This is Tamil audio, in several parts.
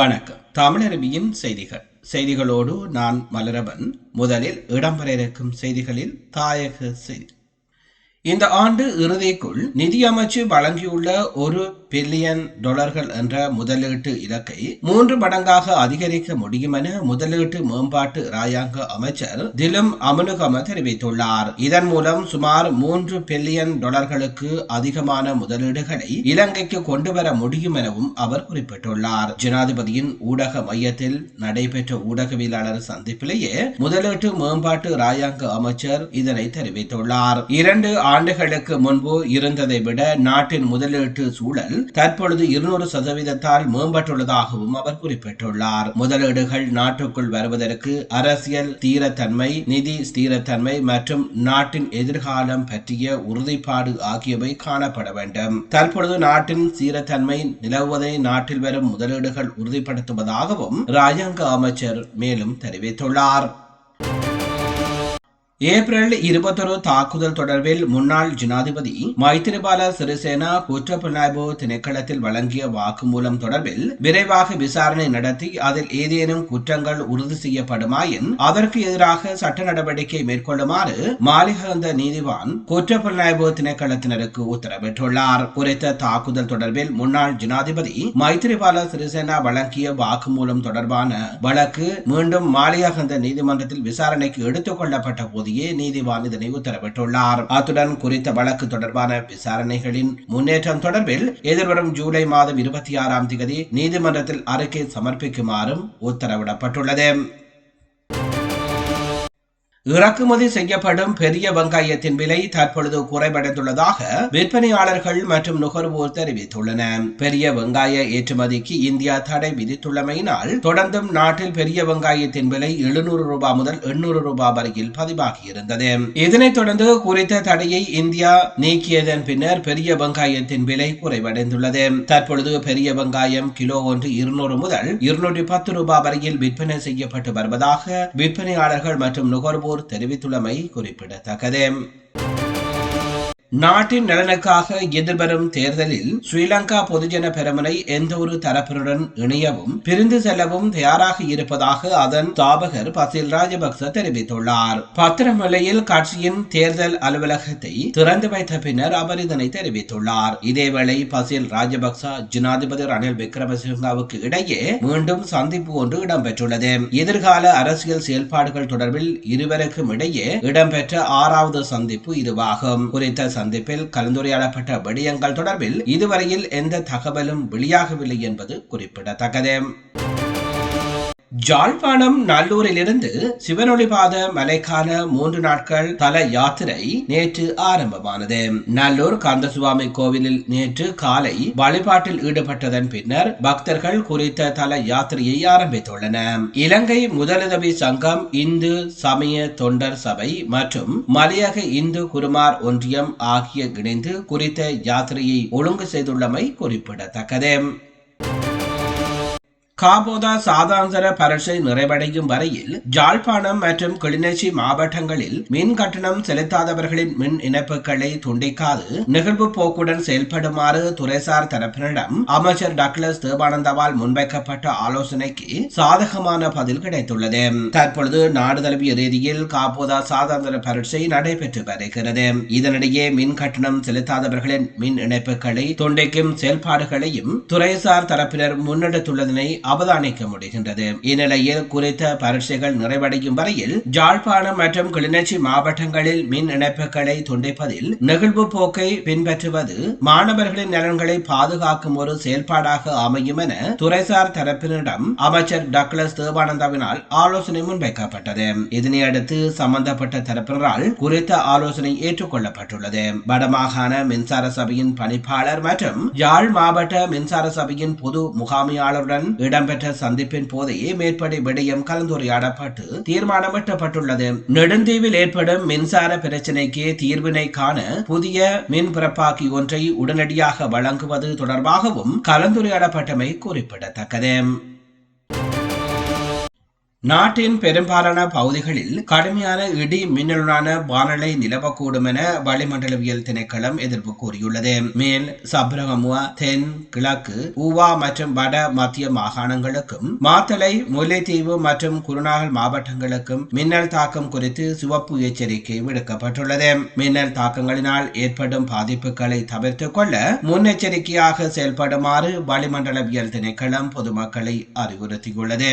வணக்கம். தமிழருவியின் செய்திகள். செய்திகளோடு நான் மலரவன். முதலில் இடம்பெற இருக்கும் செய்திகளில் தாயக செய்தி. இந்த ஆண்டு இறுதிக்குள் நிதியமைச்சு வழங்கியுள்ள ஒரு பில்லியன் டாலர்கள் என்ற முதலீட்டு இலக்கை மூன்று மடங்காக அதிகரிக்க முடியும் என முதலீட்டு மேம்பாட்டு ராயாங்க அமைச்சர் திலும் அமனுகம தெரிவித்துள்ளார். இதன் மூலம் சுமார் மூன்று பில்லியன் டாலர்களுக்கு அதிகமான முதலீடுகளை இலங்கைக்கு கொண்டு வர முடியும் எனவும் அவர் குறிப்பிட்டுள்ளார். ஜனாதிபதியின் ஊடக மையத்தில் நடைபெற்ற ஊடகவியலாளர் சந்திப்பிலேயே முதலீட்டு மேம்பாட்டு ராயாங்க அமைச்சர் இதனை தெரிவித்துள்ளார். இரண்டு ஆண்டுகளுக்கு முன்பு இருந்ததை விட நாட்டின் முதலீட்டு சூழல் தற்பொழுது இருநூறு சதவீதத்தால் மேம்பட்டுள்ளதாகவும் அவர் குறிப்பிட்டுள்ளார். முதலீடுகள் நாட்டுக்குள் வருவதற்கு அரசியல் ஸ்திரத்தன்மை நிதி ஸ்திரத்தன்மை மற்றும் நாட்டின் எதிர்காலம் பற்றிய உறுதிப்பாடு ஆகியவை காணப்பட வேண்டும். தற்பொழுது நாட்டின் ஸ்திரத்தன்மை நிலவுவதை நாட்டில் வரும் முதலீடுகள் உறுதிப்படுத்துவதாகவும் ராஜாங்க அமைச்சர் மேலும் தெரிவித்துள்ளார். ஏப்ரல் இருபத்தொரு தாக்குதல் தொடர்பில் முன்னாள் ஜனாதிபதி மைத்திரிபால சிறிசேனா குற்றப்புலனாய்வு திணைக்களத்தில் வழங்கிய வாக்குமூலம் தொடர்பில் விரைவாக விசாரணை நடத்தி அதில் ஏதேனும் குற்றங்கள் உறுதி செய்யப்படுமாயின் அதற்கு எதிராக சட்ட நடவடிக்கை மேற்கொள்ளுமாறு மாளிகந்த நீதிவான் குற்றப்புலனாய்வு திணைக்களத்தினருக்கு உத்தரவிட்டுள்ளார். குறித்த தாக்குதல் தொடர்பில் முன்னாள் ஜனாதிபதி மைத்திரிபால சிறிசேனா வழங்கிய வாக்குமூலம் தொடர்பான வழக்கு மீண்டும் மாளிகந்த நீதிமன்றத்தில் விசாரணைக்கு எடுத்துக் கொள்ளப்பட்ட போது போதியே நீதிவான் இதனை உத்தரவிட்டுள்ளார். அத்துடன் குறித்த வழக்கு தொடர்பான விசாரணைகளின் முன்னேற்றம் தொடர்பில் எதிர்வரும் ஜூலை மாதம் இருபத்தி ஆறாம் தேதி நீதிமன்றத்தில் அறிக்கை சமர்ப்பிக்குமாறும் உத்தரவிடப்பட்டுள்ளது. இறக்குமதி செய்யப்படும் பெரிய வெங்காயத்தின் விலை தற்பொழுது குறைவடைந்துள்ளதாக விற்பனையாளர்கள் மற்றும் நுகர்வோர் தெரிவித்துள்ளனர். பெரிய வெங்காய ஏற்றுமதிக்கு இந்தியா தடை விதித்துள்ளமையினால் தொடர்ந்தும் நாட்டில் பெரிய வெங்காயத்தின் விலை எழுநூறு ரூபாய் முதல் எண்ணூறு ரூபாய் வரையில் பதிவாகியிருந்தது. இதனைத் தொடர்ந்து குறித்த தடையை இந்தியா நீக்கியதன் பின்னர் பெரிய வெங்காயத்தின் விலை குறைவடைந்துள்ளது. தற்பொழுது பெரிய வெங்காயம் கிலோ ஒன்று இருநூறு முதல் இருநூற்றி பத்து ரூபாய் வரையில் விற்பனை செய்யப்பட்டு வருவதாக விற்பனையாளர்கள் மற்றும் நுகர்வோர் போர் தெரிவித்துள்ளமை குறிப்பிடத்தக்கது. நாட்டின் நலனுக்காக எதிர்வரும் தேர்தலில் ஸ்ரீலங்கா பொதுஜன பெருமனை எந்த ஒரு தரப்பினருடன் இணையவும் பிரிந்து செல்லவும் தயாராக இருப்பதாக அதன் தாபகர் பசில் ராஜபக்ச தெரிவித்துள்ளார். பத்திரமலையில் கட்சியின் தேர்தல் அலுவலகத்தை திறந்து வைத்த பின்னர் அவர் இதனை தெரிவித்துள்ளார். இதேவேளை பசில் ராஜபக்ச ஜனாதிபதி ரணில் விக்ரமசிங்காவுக்கு இடையே மீண்டும் சந்திப்பு ஒன்று இடம்பெற்றுள்ளது. எதிர்கால அரசியல் செயல்பாடுகள் தொடர்பில் இருவருக்கும் இடையே இடம்பெற்ற ஆறாவது சந்திப்பு இதுவாகும். குறித்த சந்திப்பில் கலந்துரையாடப்பட்ட விடயங்கள் தொடர்பில் இதுவரையில் எந்த தகவலும் வெளியாகவில்லை என்பது குறிப்பிடத்தக்கது. ஜாழ்ப்பாணம் நல்லூரிலிருந்து சிவனொளிபாத மலைக்கான மூன்று நாட்கள் தல யாத்திரை நேற்று ஆரம்பமானது. நல்லூர் கந்தசுவாமி கோவிலில் நேற்று காலை வழிபாட்டில் ஈடுபட்டதன் பின்னர் பக்தர்கள் குறித்த தல யாத்திரையை ஆரம்பித்துள்ளன இலங்கை முதலுதவி சங்கம் இந்து சமய தொண்டர் சபை மற்றும் மலையக இந்து குருமார் ஒன்றியம் ஆகிய இணைந்து குறித்த யாத்திரையை ஒழுங்கு செய்துள்ளமை குறிப்பிடத்தக்கது. காபோதா சாதாந்தர பரீட்சை நிறைவடையும் வரையில் ஜாழ்ப்பாணம் மற்றும் கிளிநொச்சி மாவட்டங்களில் மின் கட்டணம் செலுத்தாதவர்களின் மின் இணைப்புகளை துண்டிக்காது நிகழ்வு போக்குடன் செயல்படுமாறு துறைசார் தரப்பினரிடம் அமைச்சர் டக்ளஸ் தேவானந்தாவால் முன்வைக்கப்பட்ட ஆலோசனைக்கு சாதகமான பதில் கிடைத்துள்ளது. தற்பொழுது நாடு தழுவிய ரீதியில் காபோதா சாதாந்தர பரட்சை நடைபெற்று வருகிறது. இதனிடையே மின் கட்டணம் செலுத்தாதவர்களின் மின் இணைப்புகளை துண்டிக்கும் செயல்பாடுகளையும் துறைசார் தரப்பினர் முன்னெடுத்துள்ளதனை அவதானிக்க முடிகின்றது இந்நிலையில் குறித்த பரீட்சைகள் நிறைவடையும் வரையில் ஜாழ்ப்பாணம் மற்றும் கிளிநொச்சி மாவட்டங்களில் மின் இணைப்புகளை துண்டிப்பதில் நெகிழ்வு போக்கை பின்பற்றுவது மாணவர்களின் நலன்களை பாதுகாக்கும் ஒரு செயல்பாடாக அமையும் என துறைசார் தரப்பினரிடம் அமைச்சர் டக்ளஸ் தேவானந்தாவினால் ஆலோசனை முன்வைக்கப்பட்டது. இதனையடுத்து சம்பந்தப்பட்ட தரப்பினரால் குறித்த ஆலோசனை ஏற்றுக்கொள்ளப்பட்டுள்ளது. வடமாகாண மின்சார சபையின் பணிப்பாளர் மற்றும் யாழ் மாவட்ட மின்சார சபையின் பொது முகாமையாளருடன் இடம் இடம்பெற்ற சந்திப்பின் போதே மேற்படி விடயம் கலந்துரையாடப்பட்டு தீர்மானம் எட்டப்பட்டுள்ளது நெடுந்தீவில் ஏற்படும் மின்சார பிரச்சினைக்கு தீர்வினை காண புதிய மின் பிறப்பாக்கி ஒன்றை உடனடியாக வழங்குவது தொடர்பாகவும் கலந்துரையாடப்பட்டமை குறிப்பிடத்தக்கது. நாட்டின் பெரும்பாலான பகுதிகளில் கடுமையான இடி மின்னலுடான வானிலை நிலவக்கூடும் என வளிமண்டலவியல் திணைக்களம் எதிர்ப்பு கூறியுள்ளது. மேல் சப்ரகமுவா தென் கிழக்கு ஊவா மற்றும் வட மத்திய மாகாணங்களுக்கும் மாத்தளை முல்லைத்தீவு மற்றும் குருநாகல் மாவட்டங்களுக்கும் மின்னல் தாக்கம் குறித்து சிவப்பு எச்சரிக்கை விடுக்கப்பட்டுள்ளது. மின்னல் தாக்கங்களினால் ஏற்படும் பாதிப்புகளை தவிர்த்துக் கொள்ள முன்னெச்சரிக்கையாக செயல்படுமாறு வளிமண்டலவியல் திணைக்களம் பொதுமக்களை அறிவுறுத்தியுள்ளது.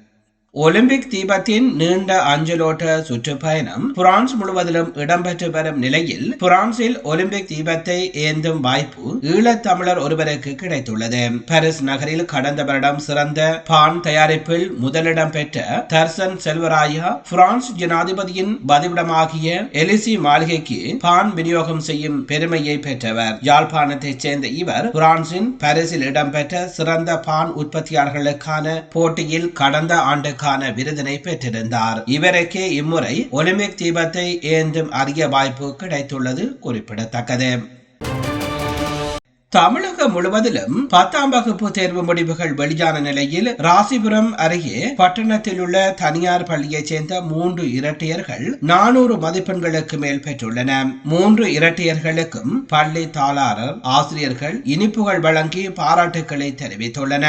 ஒலிம்பிக் தீபத்தின் நீண்ட அஞ்சலோட்ட சுற்றுப்பயணம் பிரான்ஸ் முழுவதிலும் இடம்பெற்று வரும் நிலையில் பிரான்சில் ஒலிம்பிக் தீபத்தை ஏந்தும் வாய்ப்பு ஈழத்தமிழர் ஒருவருக்கு கிடைத்துள்ளது. பாரிஸ் நகரில் கடந்த வருடம் சிறந்த பான் தயாரிப்பில் முதலிடம் பெற்ற தர்சன் செல்வராயா பிரான்ஸ் ஜனாதிபதியின் பதிவிடமாகிய எலிசி மாளிகைக்கு பான் விநியோகம் செய்யும் பெருமையை பெற்றவர். யாழ்ப்பாணத்தைச் சேர்ந்த இவர் பிரான்சின் பாரிஸில் இடம்பெற்ற சிறந்த பான் உற்பத்தியாளர்களுக்கான போட்டியில் கடந்த ஆண்டு விருதுக்கான விருதினை பெற்றிருந்தார். இவருக்கே இம்முறை ஒலிம்பிக் தீபத்தை ஏந்தும் அரிய வாய்ப்பு கிடைத்துள்ளது குறிப்பிடத்தக்கது. தமிழகம் முழுவதிலும் பத்தாம் வகுப்பு தேர்வு முடிவுகள் வெளியான நிலையில் ராசிபுரம் அருகே பட்டணத்தில் உள்ள தனியார் பள்ளியைச் சேர்ந்த மூன்று இரட்டையர்கள் நானூறு மதிப்பெண்களுக்கு மேல் பெற்றுள்ளன. மூன்று இரட்டையர்களுக்கும் பள்ளி தாளாளர் ஆசிரியர்கள் இனிப்புகள் வழங்கி பாராட்டுக்களை தெரிவித்துள்ளன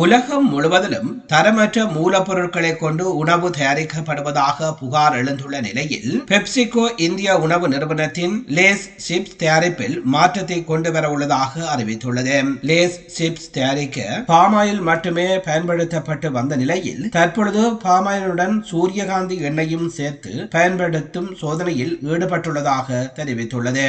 உலகம் முழுவதிலும் தரமற்ற மூலப்பொருட்களை கொண்டு உணவு தயாரிக்கப்படுவதாக புகார் எழுந்துள்ள நிலையில் பெப்சிகோ இந்திய உணவு நிறுவனத்தின் லேஸ் சிப்ஸ் தயாரிப்பில் மாற்றத்தை கொண்டு வர உள்ளதாக அறிவித்துள்ளது. லேஸ் சிப்ஸ் தயாரிக்க பாமாயில் மட்டுமே பயன்படுத்தப்பட்டு வந்த நிலையில் தற்பொழுது பாமாயிலுடன் சூரியகாந்தி எண்ணெயும் சேர்த்து பயன்படுத்தும் சோதனையில் ஈடுபட்டுள்ளதாக தெரிவித்துள்ளது.